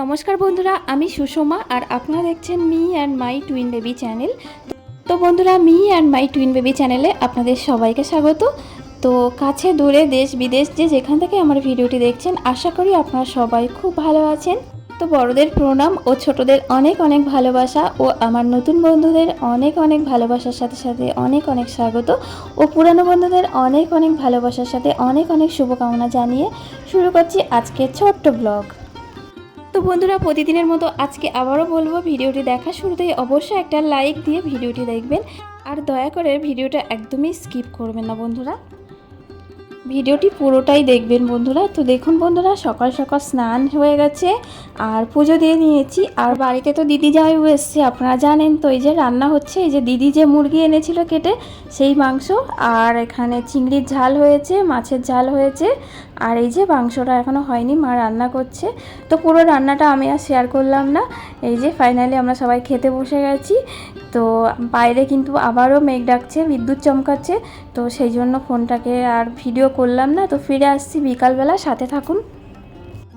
নমস্কার বন্ধুরা, আমি সুষমা আর আপনারা দেখছেন me and my twin baby channel. তো বন্ধুরা, me and my twin baby চ্যানেলে আপনাদের সবাইকে স্বাগত। তো কাছে দূরে দেশ বিদেশ যে যেখান থেকে আমার ভিডিওটি দেখছেন, আশা করি আপনারা সবাই খুব ভালো আছেন। তো বড়দের প্রণাম ও ছোটদের অনেক অনেক ভালোবাসা ও আমার নতুন বন্ধুদের অনেক অনেক ভালোবাসার সাথে সাথে অনেক অনেক স্বাগত ও পুরানো বন্ধুদের অনেক অনেক ভালোবাসার সাথে অনেক অনেক শুভকামনা জানিয়ে শুরু করছি আজকের ছোট্ট ব্লগ। তো বন্ধুরা, প্রতিদিনের মতো আজকে আবারও বলব, ভিডিওটি দেখা শুরুতেই অবশ্যই একটা লাইক দিয়ে ভিডিওটি দেখবেন। আর দয়া করে ভিডিওটা একদমই স্কিপ করবেন না বন্ধুরা। ভিডিওটি পুরোটাই দেখবেন বন্ধুরা। তো দেখুন বন্ধুরা, সকাল সকাল স্নান হয়ে গেছে আর পুজো দিয়ে নিয়েছি। আর বাড়িতে তো দিদি যাওয়াই এসছে, আপনারা জানেন তো, এই যে রান্না হচ্ছে, এই যে দিদি যে মুরগি এনেছিল কেটে, সেই মাংস। আর এখানে চিংড়ির ঝাল হয়েছে, মাছের ঝাল হয়েছে, আর এই যে মাংসটা এখনও হয়নি, মা রান্না করছে। তো পুরো রান্নাটা আমি আর শেয়ার করলাম না, এই যে ফাইনালি আমরা সবাই খেতে বসে গেছি। তো বাইরে কিন্তু আবারও মেঘ ডাকছে, বিদ্যুৎ চমকাচ্ছে তো সেই জন্য ফোনটাকে আর ভিডিও করলাম না, তো ফিরে আসছি বিকালবেলা, সাথে থাকুন।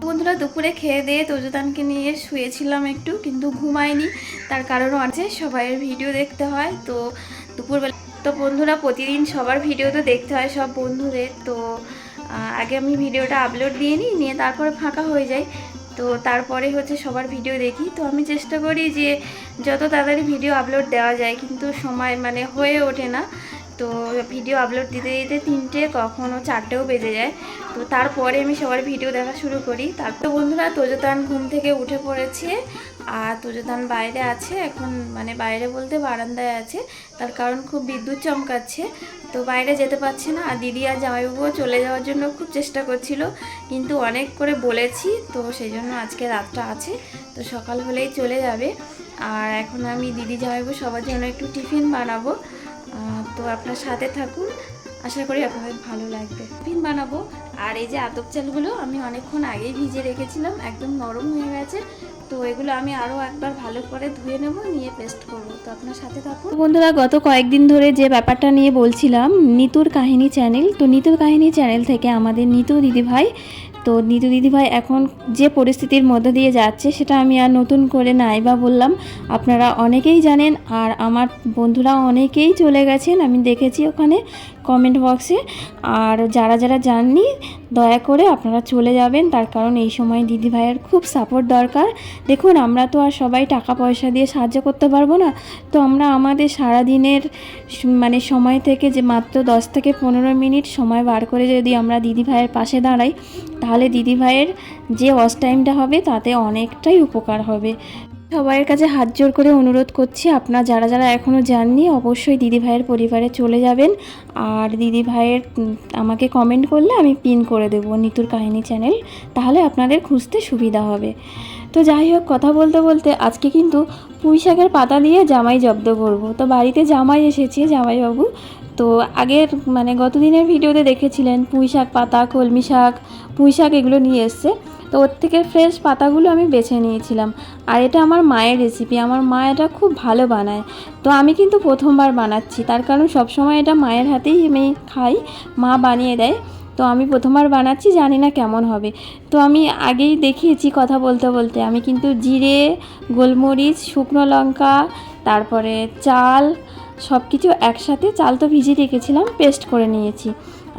বন্ধুরা, দুপুরে খেয়ে দিয়ে তোজদানকে নিয়ে শুয়েছিলাম একটু, কিন্তু ঘুমাইনি তার কারণও আছে সবাইয়ের ভিডিও দেখতে হয়, তো দুপুরবেলা তো বন্ধুরা, প্রতিদিন সবার ভিডিও তো দেখতে হয় সব বন্ধুদের, তো আগে আমি ভিডিওটা আপলোড দিয়ে নিই, নিয়ে তারপরে ফাঁকা হয়ে যায় তো তারপরে হচ্ছে সবার ভিডিও দেখি। তো আমি চেষ্টা করি যে, যত তাড়াতাড়ি ভিডিও আপলোড দেওয়া যায়, কিন্তু সময় মানে হয়ে ওঠে না। তো ভিডিও আপলোড দিতে দিতে তিনটে, কখনো চারটেও বেজে যায়। তো তারপরে আমি সবার ভিডিও দেখা শুরু করি। তারপর বন্ধুরা, তোজতান ঘুম থেকে উঠে পড়েছে। আর তোজতান বাইরে আছে, এখন মানে বাইরে বলতে বারান্দায় আছে। তার কারণ খুব বিদ্যুৎ চমকাচ্ছে। তো বাইরে যেতে পারছে না। আর দিদি আর জামাইবাবুও চলে যাওয়ার জন্য খুব চেষ্টা করছিল। কিন্তু অনেক করে বলেছি, তো সেই জন্য আজকে রাতটা আছে। তো সকাল হলেই চলে যাবে। আর এখন আমি দিদি জামাইবাবু সবার জন্য একটু টিফিন বানাবো। তো আপনার সাথে থাকুন। আশা করি আপনাদের ভালো লাগবে। টিফিন বানাবো। আর এই যে আতপ চালগুলো আমি অনেকক্ষণ আগেই ভিজে রেখেছিলাম, একদম নরম হয়ে গেছে। তো এগুলো আমি আরও একবার ভালো করে ধুয়ে নেব, নিয়ে পেস্ট করব। তো আপনার সাথে থাকুন। বন্ধুরা, গত কয়েকদিন ধরে যে ব্যাপারটা নিয়ে বলছিলাম, নিতুর কাহিনী চ্যানেল। তো নিতুর কাহিনী চ্যানেল থেকে আমাদের নিতু দিদিভাই তো নিতু দিদিভাই এখন যে পরিস্থিতির মধ্যে দিয়ে যাচ্ছে সেটা আমি আর নতুন করে নাই বা বললাম। আপনারা অনেকেই জানেন আর আমার বন্ধুরা অনেকেই চলে গেছেন, আমি দেখেছি ওখানে। কমেন্ট বক্সে আর যারা যারা যাননি, দয়া করে আপনারা চলে যাবেন। তার কারণ এই সময় দিদি ভাইয়ের খুব সাপোর্ট দরকার। দেখুন, আমরা তো আর সবাই টাকা পয়সা দিয়ে সাহায্য করতে পারব না। তো আমরা আমাদের সারা দিনের মানে সময় থেকে যে মাত্র দশ থেকে পনেরো মিনিট সময় বার করে যদি আমরা দিদি ভাইয়ের পাশে দাঁড়াই, তাহলে দিদি ভাইয়ের যে ওয়াচ টাইমটা হবে, তাতে অনেকটাই উপকার হবে। সবাইয়ের কাছে হাত জোর করে অনুরোধ করছি, আপনারা যারা যারা এখনও যাননি, অবশ্যই দিদি ভাইয়ের পরিবারে চলে যাবেন। আর দিদি ভাইয়ের আমাকে কমেন্ট করলে আমি পিন করে দেবো নিতুর কাহিনী চ্যানেল তাহলে আপনাদের খুঁজতে সুবিধা হবে। তো যাই হোক, কথা বলতে বলতে আজকে কিন্তু পুঁই শাকের পাতা দিয়ে জামাই জব্দ করব। তো বাড়িতে জামাই এসেছে, জামাইবাবু। তো আগের মানে গত দিনের ভিডিওতে দেখেছিলেন পুঁই শাক পাতা, কলমি শাক, পুঁই শাক এগুলো নিয়ে এসছে। তো ওর থেকে ফ্রেশ পাতাগুলো আমি বেছে নিয়েছিলাম। আর এটা আমার মায়ের রেসিপি আমার মা এটা খুব ভালো বানায়। তো আমি কিন্তু প্রথমবার বানাচ্ছি, তার কারণ সবসময় এটা মায়ের হাতেই আমি খাই, মা বানিয়ে দেয়। তো আমি প্রথমবার বানাচ্ছি, জানি না কেমন হবে। তো আমি আগেই দেখিয়েছি কথা বলতে বলতে, আমি কিন্তু জিরে, গোলমরিচ, শুকনো লঙ্কা, তারপরে চাল সব কিছু একসাথে চাল তো ভিজিয়ে রেখেছিলাম পেস্ট করে নিয়েছি।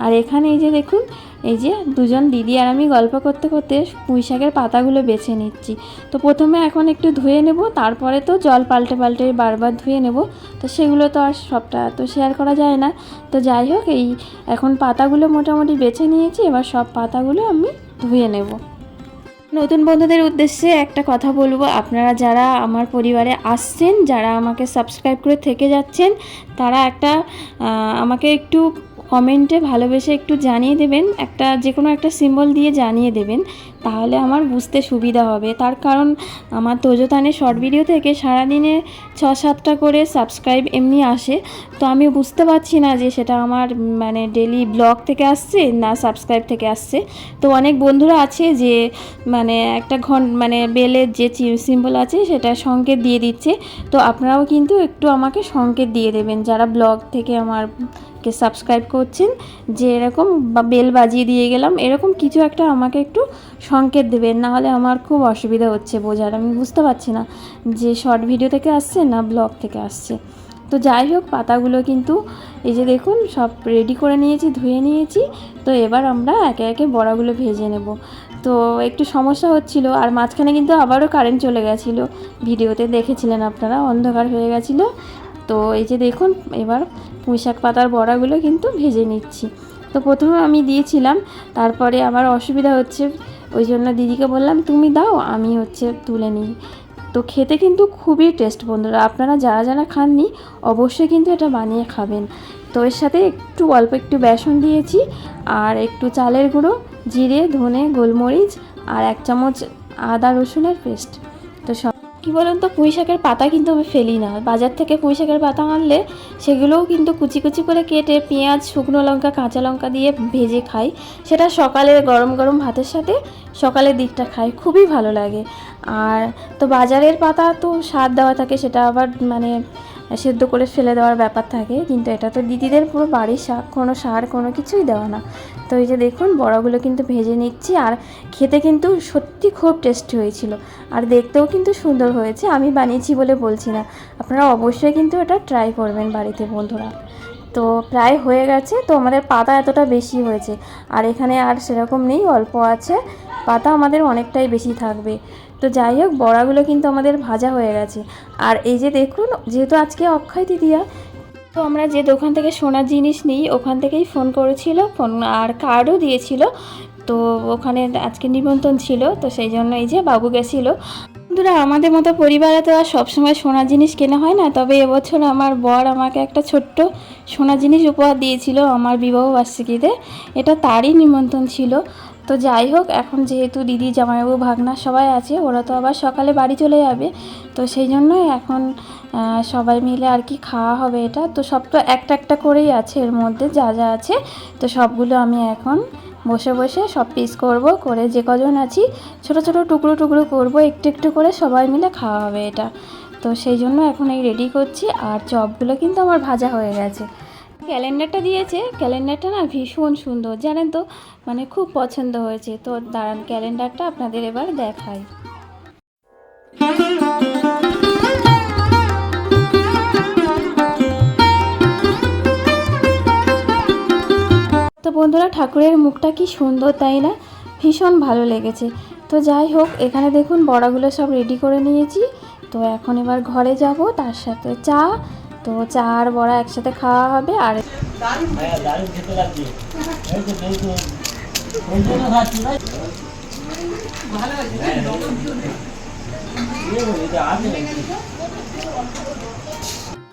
আর এখানে এই যে দেখুন, এই যে দুজন দিদি আর আমি গল্প করতে করতে পুঁই শাকের পাতাগুলো বেছে নিচ্ছি। তো প্রথমে এখন একটু ধুয়ে নেব, তারপরে তো জল পাল্টে পাল্টে বারবার ধুয়ে নেব। তো সেগুলো তো আর সবটা তো শেয়ার করা যায় না। তো যাই হোক, এই এখন পাতাগুলো মোটামুটি বেছে নিয়েছি, এবার সব পাতাগুলো আমি ধুয়ে নেব। নতুন বন্ধুদের উদ্দেশ্যে একটা কথা বলব, আপনারা যারা আমার পরিবারে আসছেন, যারা আমাকে সাবস্ক্রাইব করে থেকে যাচ্ছেন, তারা একটা আমাকে একটু কমেন্টে ভালোবেসে একটু জানিয়ে দেবেন, একটা যে কোনো একটা সিম্বল দিয়ে জানিয়ে দেবেন, তাহলে আমার বুঝতে সুবিধা হবে। তার কারণ আমার তোজোতানে শর্ট ভিডিও থেকে সারাদিনে ছ সাতটা করে সাবস্ক্রাইব এমনি আসে। তো আমি বুঝতে পারছি না যে সেটা আমার মানে ডেলি ব্লগ থেকে আসছে না সাবস্ক্রাইব থেকে আসছে। তো অনেক বন্ধুরা আছে যে মানে একটা ঘন মানে বেলের যে সিম্বল আছে সেটা সংকেত দিয়ে দিচ্ছে। তো আপনারাও কিন্তু একটু আমাকে সংকেত দিয়ে দেবেন, যারা ব্লগ থেকে আমার কে সাবস্ক্রাইব করছেন, যে এরকম বা বেল বাজিয়ে দিয়ে গেলাম, এরকম কিছু একটা আমাকে একটু সংকেত দেবেন নাহলে আমার খুব অসুবিধা হচ্ছে বোঝার। আমি বুঝতে পারছি না যে শর্ট ভিডিও থেকে আসছে না ব্লগ থেকে আসছে। তো যাই হোক, পাতাগুলো কিন্তু এই যে দেখুন, সব রেডি করে নিয়েছি, ধুয়ে নিয়েছি। তো এবার আমরা একে একে বড়াগুলো ভেজে নেব। তো একটু সমস্যা হচ্ছিল, আর মাঝখানে কিন্তু আবারও কারেন্ট চলে গেছিল। ভিডিওতে দেখেছিলেন আপনারা, অন্ধকার হয়ে গেছিল। তো এই যে দেখুন, এবার পুঁইশাক পাতার বড়াগুলো কিন্তু ভেজে নিচ্ছি। তো প্রথমে আমি দিয়েছিলাম, তারপরে আমার অসুবিধা হচ্ছে, ওই জন্য দিদিকে বললাম, তুমি দাও, আমি হচ্ছে তুলে নিই। তো খেতে কিন্তু খুবই টেস্ট বন্ধুরা, আপনারা যারা যারা খাননি, অবশ্যই কিন্তু এটা বানিয়ে খাবেন। তো এর সাথে একটু অল্প একটু বেসন দিয়েছি, আর একটু চালের গুঁড়ো, জিরে, ধনে, গোলমরিচ, আর এক চামচ আদা রসুনের পেস্ট। তো সব কী বলুন তো পুঁই শাকের পাতা কিন্তু আমি ফেলি না। বাজার থেকে পুঁই শাকের পাতা আনলে সেগুলোও কিন্তু কুচি কুচি করে কেটে পেঁয়াজ, শুকনো লঙ্কা, কাঁচা লঙ্কা দিয়ে ভেজে খাই। সেটা সকালে গরম গরম ভাতের সাথে সকালের দিকটা খাই, খুবই ভালো লাগে। আর তো বাজারের পাতা তো স্বাদ দেওয়া থাকে, সেটা আবার মানে সেদ্ধ করে ফেলে দেওয়ার ব্যাপার থাকে, কিন্তু এটা তো দিদিদের পুরো বাড়ির শাক, কোনো সার, কোনো কিছুই দেওয়া না। তো এই যে দেখুন, বড়াগুলো কিন্তু ভেজে নিচ্ছি, আর খেতে কিন্তু সত্যি খুব টেস্টি হয়েছিল। আর দেখতেও কিন্তু সুন্দর হয়েছে, আমি বানিয়েছি বলে বলছি না। আপনারা অবশ্যই কিন্তু এটা ট্রাই করবেন বাড়িতে, বন্ধুরা। তো প্রায় হয়ে গেছে, তো আমাদের পাতা এতটা বেশি হয়েছে। আর এখানে আর সেরকম নেই, অল্প আছে। পাতা আমাদের অনেকটাই বেশি থাকবে। তো যাই হোক, বড়াগুলো কিন্তু আমাদের ভাজা হয়ে গেছে। আর এই যে দেখুন, যেহেতু আজকে অক্ষয় তৃতীয়া তো আমরা যে দোকান থেকে সোনার জিনিস নিই, ওখান থেকেই ফোন করেছিল, ফোন আর কার্ডও দিয়েছিল। তো ওখানে আজকে নিমন্ত্রণ ছিল, তো সেই জন্য এই যে বাবু গেছিল। বন্ধুরা, আমাদের মতো পরিবারে তো আর সবসময় সোনার জিনিস কেনা হয় না। তবে এবছর আমার বর আমাকে একটা ছোট্ট সোনার জিনিস উপহার দিয়েছিল আমার বিবাহ বার্ষিকীতে। এটা তারই নিমন্ত্রণ ছিল। তো যাই হোক, এখন যেহেতু দিদি, জামাইবাবু, ভাগনা সবাই আছে, ওরা তো আবার সকালে বাড়ি চলে যাবে। তো সেই জন্যই এখন সবাই মিলে আর কি খাওয়া হবে এটা। তো সব তো একটা একটা করেই আছে, এর মধ্যে যা যা আছে। তো সবগুলো আমি এখন বসে বসে সব পিস করব, করে যে কজন আছি, ছোট ছোট টুকরো টুকরো করব, একটু একটু করে সবাই মিলে খাওয়া হবে এটা। তো সেই জন্য এখন এই রেডি করছি, আর চপগুলো কিন্তু আমার ভাজা হয়ে গেছে। ক্যালেন্ডারটা দিয়েছে, ক্যালেন্ডারটা না ভীষণ সুন্দর, জানেন তো মানে খুব পছন্দ হয়েছে। তো দাঁড়ান, ক্যালেন্ডারটা আপনাদের এবার দেখাই। তো বন্ধুরা, ঠাকুরের মুখটা কি সুন্দর তাই না? ভীষণ ভালো লেগেছে। তো যাই হোক, এখানে দেখুন বড়াগুলো সব রেডি করে নিয়েছি। তো এখন এবার ঘরে যাব, তার সাথে চা। তো চা আর বড়া একসাথে খাওয়া হবে, আর?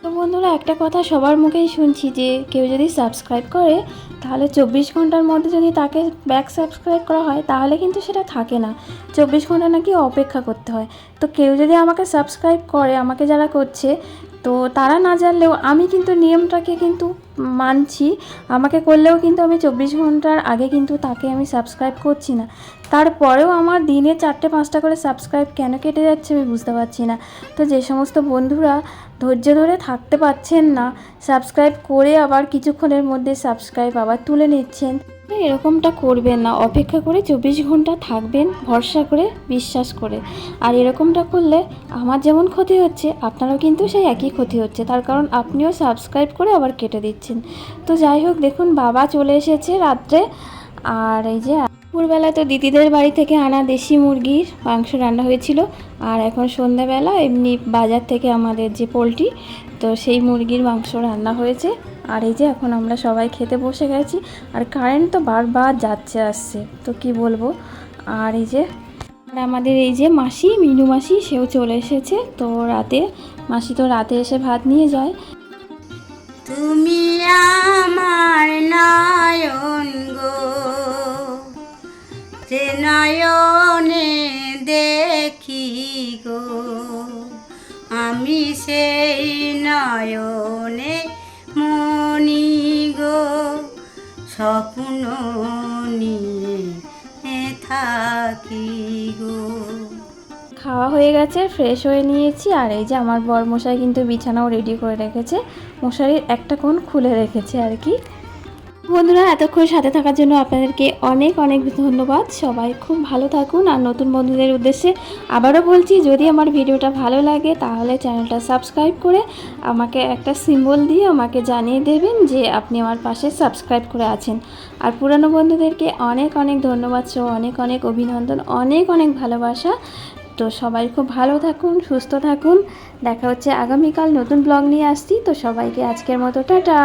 তো বন্ধুরা, একটা কথা সবার মুখেই শুনছি যে কেউ যদি সাবস্ক্রাইব করে তাহলে চব্বিশ ঘণ্টার মধ্যে যদি তাকে ব্যাক সাবস্ক্রাইব করা হয়, তাহলে কিন্তু সেটা থাকে না। চব্বিশ ঘণ্টা নাকি অপেক্ষা করতে হয়। তো কেউ যদি আমাকে সাবস্ক্রাইব করে, আমাকে যারা করছে তো তারা না জানলেও আমি কিন্তু নিয়মটাকে কিন্তু মানছি। আমাকে করলেও কিন্তু আমি চব্বিশ ঘণ্টার আগে কিন্তু তাকে আমি সাবস্ক্রাইব করছি না। তারপরেও আমার দিনে চারটে পাঁচটা করে সাবস্ক্রাইব কেন কেটে যাচ্ছে আমি বুঝতে পারছি না। তো যে সমস্ত বন্ধুরা ধৈর্য ধরে থাকতে পারছেন না সাবস্ক্রাইব করে আবার কিছুক্ষণের মধ্যে সাবস্ক্রাইব আবার তুলে নিচ্ছেন। এরকমটা করবেন না। অপেক্ষা করে চব্বিশ ঘণ্টা থাকবেন, ভরসা করে, বিশ্বাস করে। আর এরকমটা করলে আমার যেমন ক্ষতি হচ্ছে, আপনারও কিন্তু সেই একই ক্ষতি হচ্ছে। তার কারণ আপনিও সাবস্ক্রাইব করে আবার কেটে দিচ্ছেন। তো যাই হোক, দেখুন, বাবা চলে এসেছে রাত্রে। আর এই যে, দুপুরবেলা তো দিদিদের বাড়ি থেকে আনা দেশি মুরগির মাংস রান্না হয়েছিল। আর এখন সন্ধ্যাবেলা এমনি বাজার থেকে আমাদের যে পোলট্রি, তো সেই মুরগির মাংস রান্না হয়েছে। আর এই যে এখন আমরা সবাই খেতে বসে গেছি, আর কারেন্ট তো বারবার যাচ্ছে আসছে, তো কি বলব? আর এই যে, আর আমাদের এই যে মাসি, মিনু মাসি, সেও চলে এসেছে, তো রাতে, মাসি তো রাতে এসে ভাত নিয়ে যায়। তুমি আমার না নিয়ে থাকি গো। খাওয়া হয়ে গেছে ফ্রেশ হয়ে নিয়েছি, আর এই যে আমার বর মশাই কিন্তু বিছানাও রেডি করে রেখেছে। মশারির একটা কোণ খুলে রেখেছে আর কি। বন্ধুরা, এতক্ষণ সাথে থাকার জন্য আপনাদেরকে অনেক অনেক ধন্যবাদ। সবাই খুব ভালো থাকুন আর নতুন বন্ধুদের উদ্দেশ্যে আবারও বলছি, যদি আমার ভিডিওটা ভালো লাগে তাহলে চ্যানেলটা সাবস্ক্রাইব করে আমাকে একটা সিম্বল দিয়ে আমাকে জানিয়ে দেবেন যে আপনি আমার পাশে সাবস্ক্রাইব করে আছেন। আর পুরানো বন্ধুদেরকে অনেক অনেক ধন্যবাদ সহ অনেক অনেক অভিনন্দন, অনেক অনেক ভালোবাসা। তো সবাই খুব ভালো থাকুন, সুস্থ থাকুন। দেখা হচ্ছে আগামীকাল নতুন ব্লগ নিয়ে আসছি। তো সবাইকে আজকের মতো টাটা।